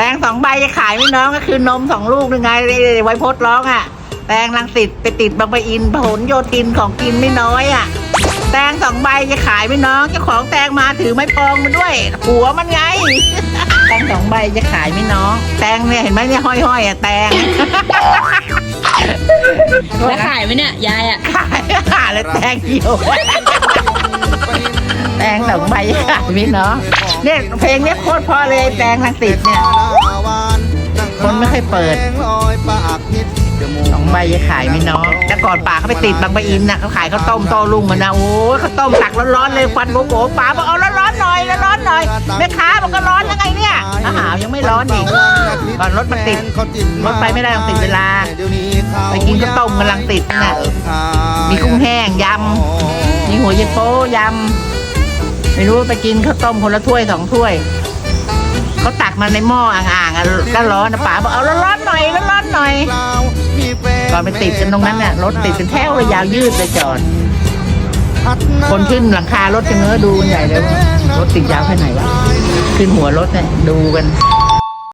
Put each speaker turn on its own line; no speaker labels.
แตงสองใบจะขายไหม่น้องก็คือนมสองลูกยังไงไว้พดร้องอะแตงลังสิตไปติดบางปะอินผลโยธินของกินไม่น้อยอะแตงสองใบจะขายไหม่น้องเจ้าของแตงมาถือไม้พองมาด้วย หัวมันไง แตงสองใบจะขายไหม่น้อง แตงเนี่ยเห็นไหมเนี่ยห้อยๆอะแตง
แล้วขายไหมเนี่ยยายอะ
ขายขายแล้วแตงเหี่ยว แตงสองใบจะขายไหม่น้องเนี่ยเพลงเนี้ยโคตรเพอเลยแตงลังสิตเนี่ย คนไม่ค่อยเปิดสองใบจะขายไม่น้องแต่ก่อนป่าเขาไปติดบางปะอินน่ะเขาขายข้าวต้มโตลุงมันนะโอ้ยข้าวต้มตักร้อนๆเลยควันโบโบป่าบอกเอาร้อนๆหน่อยร้อนๆหน่อยแม่ค้าบอกก็ร้อนยังไงเนี่ยอาหารยังไม่ร้อนอีกก่อนรถมันติดรถไปไม่ได้ต้องติดเวลาไปกินข้าวต้มกำลังติดน่ะมีกุ้งแห้งยำมีหัวเยโป้ยำ ไม่รู้ว่าไปกินข้าวต้มคนละถ้วยสองถ้วย เขาตักมาในหม้ออ่างๆอะก็ร้อนนะป๋าบอกเอาร้อนๆหน่อยร้อนๆหน่อยก่อนไปติดกันตรงนั้นน่ะรถติดเป็นแถวเลยยาวยืดเลยจอดคนขึ้นหลังคารถกันเนื้อดูกันใหญ่เลยรถติดยาวแค่ไหนวะขึ้นหัวรถเนี่ยดูกัน